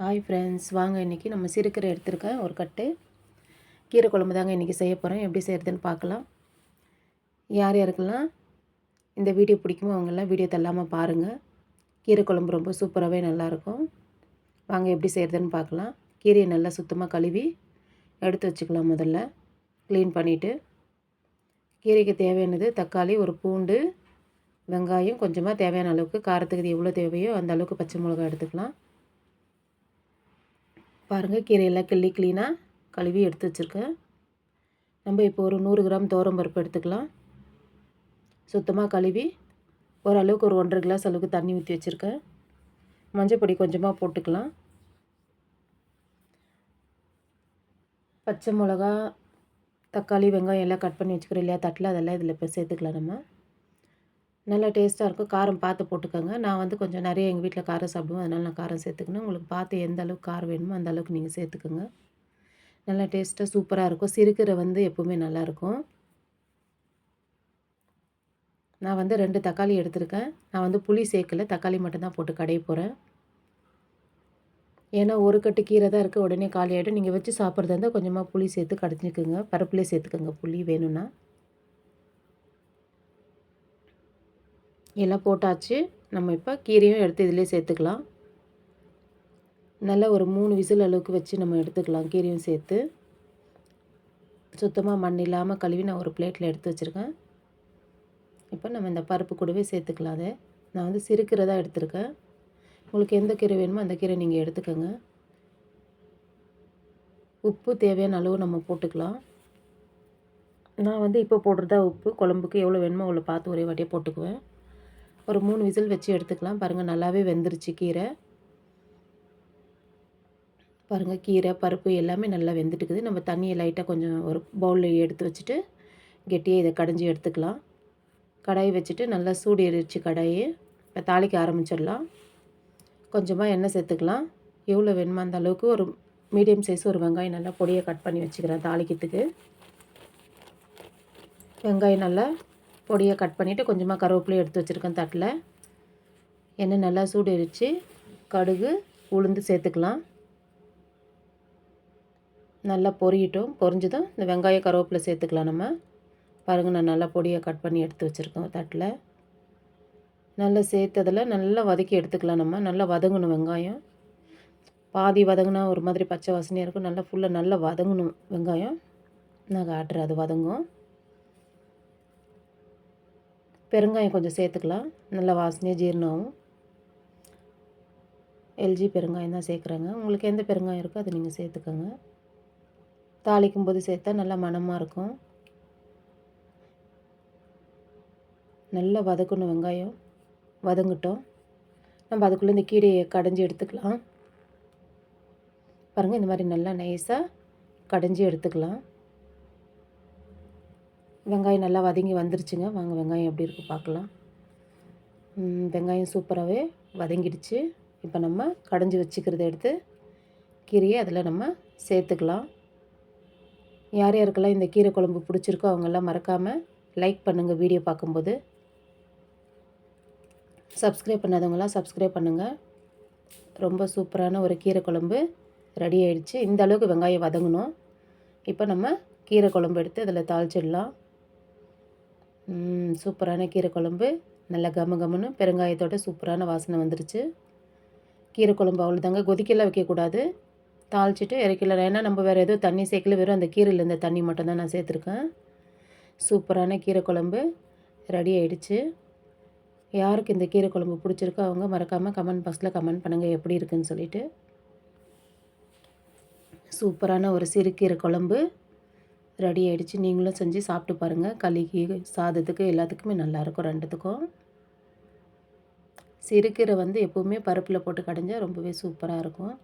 Hi friends வாங்க இன்றைக்கி நம்ம சிறுக்கீரை எடுத்திருக்கேன் ஒரு கட்டு. கீரை குழம்பு தாங்க இன்றைக்கி செய்ய போகிறேன் எப்படி செய்கிறதுன்னு பார்க்கலாம். யார் யாருக்கெல்லாம் இந்த வீடியோ பிடிக்குமோ அவங்கெல்லாம் வீடியோ தள்ளாமல் பாருங்கள் கீரை குழம்பு ரொம்ப சூப்பராகவே நல்லாயிருக்கும். வாங்க எப்படி செய்கிறதுன்னு பார்க்கலாம். கீரையை நல்லா சுத்தமாக கழுவி எடுத்து வச்சுக்கலாம் முதல்ல. க்ளீன் பண்ணிவிட்டு கீரைக்கு தேவையானது தக்காளி ஒரு பூண்டு வெங்காயம் கொஞ்சமாக தேவையான அளவுக்கு காரத்துக்கு இது எவ்வளோ தேவையோ அந்த அளவுக்கு பச்சை மிளகா எடுத்துக்கலாம். பாருங்கள் கீரையெல்லாம் கிள்ளி க்ளீனாக கழுவி எடுத்து வச்சுருக்கேன். நம்ம இப்போ ஒரு நூறு கிராம் தோரம் பருப்பு எடுத்துக்கலாம். சுத்தமாக கழுவி ஓரளவுக்கு ஒரு ஒன்றரை கிளாஸ் அளவுக்கு தண்ணி ஊற்றி வச்சுருக்கேன். மஞ்சப்பொடி கொஞ்சமாக போட்டுக்கலாம். பச்சை மிளகா தக்காளி வெங்காயம் எல்லாம் கட் பண்ணி வச்சுக்கிறோம் இல்லையா தட்டில் அதெல்லாம் இதில் இப்போ சேர்த்துக்கலாம் நம்ம. நல்லா டேஸ்ட்டாக இருக்கும். காரம் பார்த்து போட்டுக்கோங்க. நான் வந்து கொஞ்சம் நிறைய எங்கள் வீட்டில் காரம் சாப்பிடுவோம் அதனால் நான் காரம் சேர்த்துக்கணும். உங்களுக்கு பார்த்து எந்த அளவுக்கு காரம் வேணுமோ அந்த அளவுக்கு நீங்கள் சேர்த்துக்கோங்க. நல்லா டேஸ்ட்டாக சூப்பராக இருக்கும். சிறுக்கீரை வந்து எப்போவுமே நல்லாயிருக்கும் நான் வந்து ரெண்டு தக்காளி எடுத்திருக்கேன். நான் வந்து புளி சேர்க்கல. தக்காளி மட்டும்தான் போட்டு கடைய போகிறேன் ஏன்னா ஒரு கட்டு கீரை தான் இருக்குது உடனே காலி ஆகிடும் நீங்கள் வச்சு சாப்பிட்றதா இருந்தால் கொஞ்சமாக புளி சேர்த்து கடைஞ்சிக்கோங்க. பருப்புலேயே சேர்த்துக்கோங்க. புளி வேணும்னா. எல்லாம் போட்டாச்சு. நம்ம இப்போ கீரையும் எடுத்து இதிலே சேர்த்துக்கலாம். நல்லா ஒரு மூணு விசில் அளவுக்கு வச்சு நம்ம எடுத்துக்கலாம் கீரையும் சேர்த்து. சுத்தமாக மண் இல்லாமல் கழுவி நான் ஒரு பிளேட்டில் எடுத்து வச்சுருக்கேன். இப்போ நம்ம இந்த பருப்பு கூடவே சேர்த்துக்கலாம் அதை. நான் வந்து சிறுக்கீரை தான் எடுத்திருக்கேன். உங்களுக்கு எந்த கீரை வேணுமோ அந்த கீரை நீங்கள் எடுத்துக்கோங்க. உப்பு தேவையான அளவு நம்ம போட்டுக்கலாம். நான் வந்து இப்போ போடுறதா உப்பு குழம்புக்கு எவ்வளோ வேணுமோ அவ்வளோ பார்த்து ஒரே வாட்டியாக போட்டுக்குவேன். ஒரு மூணு விசில் வச்சு எடுத்துக்கலாம். பாருங்கள் நல்லாவே வெந்துருச்சு கீரை. பாருங்கள் கீரை பருப்பு எல்லாமே நல்லா வெந்துட்டுக்குது. நம்ம தண்ணியை லைட்டாக கொஞ்சம் ஒரு பவுலில் எடுத்து வச்சுட்டு கெட்டியாக இதை கடைஞ்சி எடுத்துக்கலாம். கடாயை வச்சுட்டு நல்லா சூடு எரிச்சு கடாயை. இப்போ தாளிக்க ஆரம்பிச்சிடலாம். கொஞ்சமாக எண்ணெய் சேர்த்துக்கலாம். எவ்வளோ வேணுமோ அந்த அளவுக்கு ஒரு மீடியம் சைஸ் ஒரு வெங்காயம் நல்லா பொடியை கட் பண்ணி வச்சுக்கிறேன் தாளிக்கிறதுக்கு. வெங்காயம் நல்லா பொடியை கட் பண்ணிவிட்டு கொஞ்சமாக கருவேப்பிலையும் எடுத்து வச்சுருக்கேன் தட்டில். எண்ணெய் நல்லா சூடு அடித்து கடுகு உளுந்து சேர்த்துக்கலாம். நல்லா பொரியட்டும். பொரிஞ்சதும் இந்த வெங்காயம் கருவேப்பிலை சேர்த்துக்கலாம் நம்ம. பாருங்கள் நான் நல்லா பொடியை கட் பண்ணி எடுத்து வச்சுருக்கேன் தட்டில். நல்லா சேர்த்ததில் நல்லா வதக்கி எடுத்துக்கலாம் நம்ம. நல்லா வதங்கணும் வெங்காயம். பாதி வதங்கினா ஒரு மாதிரி பச்சை வாசனையாக இருக்கும். நல்லா ஃபுல்லாக நல்லா வதங்கணும் வெங்காயம். நான் காட்டுறேன் அது வதங்கும். பெருங்காயம் கொஞ்சம் சேர்த்துக்கலாம். நல்லா வாசனையாக ஜீரணம் எல்ஜி பெருங்காயம் தான் சேர்க்குறேங்க. உங்களுக்கு எந்த பெருங்காயம் இருக்கோ அதை நீங்கள் சேர்த்துக்கோங்க. தாளிக்கும் போது சேர்த்தா நல்லா மணமாக இருக்கும். நல்லா வதக்கணும் வெங்காயம். வதங்கட்டும். நம்ம அதுக்குள்ளே இந்த கீரையை கடைஞ்சி எடுத்துக்கலாம். பாருங்கள் இந்த மாதிரி நல்லா நைஸாக கடைஞ்சி எடுத்துக்கலாம். வெங்காயம் நல்லா வதங்கி வந்துருச்சுங்க. வாங்க வெங்காயம் எப்படி இருக்குது பார்க்கலாம். வெங்காயம் சூப்பராகவே வதங்கிடுச்சு. இப்போ நம்ம கடைஞ்சி வச்சுக்கிறத எடுத்து கீரையை அதில் நம்ம சேர்த்துக்கலாம். யார் யாருக்கெல்லாம் இந்த கீரை குழம்பு பிடிச்சிருக்கோ அவங்கெல்லாம் மறக்காமல் லைக் பண்ணுங்கள் வீடியோ பார்க்கும்போது. சப்ஸ்கிரைப் பண்ணாதவங்களாம் சப்ஸ்கிரைப் பண்ணுங்கள் ரொம்ப சூப்பரான ஒரு கீரை குழம்பு ரெடி ஆகிடுச்சு இந்த அளவுக்கு வெங்காயம் வதங்கணும். இப்போ நம்ம கீரை குழம்பு எடுத்து அதில் தாளிச்சிடலாம். சூப்பரான கீரை குழம்பு. நல்லா கம கமன்னு பெருங்காயத்தோட சூப்பரான வாசனை வந்துருச்சு. கீரை குழம்பு அவ்வளோதாங்க கொதிக்கலாம் வைக்கக்கூடாது. தாளிச்சிட்டு இறக்கலாம் ஏன்னா நம்ம வேறு எதுவும் தண்ணி சேர்க்கல. வெறும் அந்த கீரையில் இருந்த தண்ணி மட்டும் தான் நான் சேர்த்துருக்கேன். சூப்பரான கீரை குழம்பு ரெடி ஆகிடுச்சு யாருக்கு இந்த கீரை குழம்பு பிடிச்சிருக்கோ அவங்க மறக்காமல் கமெண்ட் பாக்ஸில் கமெண்ட் பண்ணுங்கள் எப்படி இருக்குன்னு சொல்லிவிட்டு சூப்பரான ஒரு சிறு கீரை குழம்பு. ரெடி ஆகிடுச்சு நீங்களும் செஞ்சு சாப்பிட்டு பாருங்கள் களிக்கு சாதத்துக்கு எல்லாத்துக்குமே நல்லாயிருக்கும் ரெண்டுத்துக்கும். சிறுக்கீரை வந்து எப்போவுமே பருப்பில் போட்டு கடைஞ்சால் ரொம்பவே சூப்பராக இருக்கும்.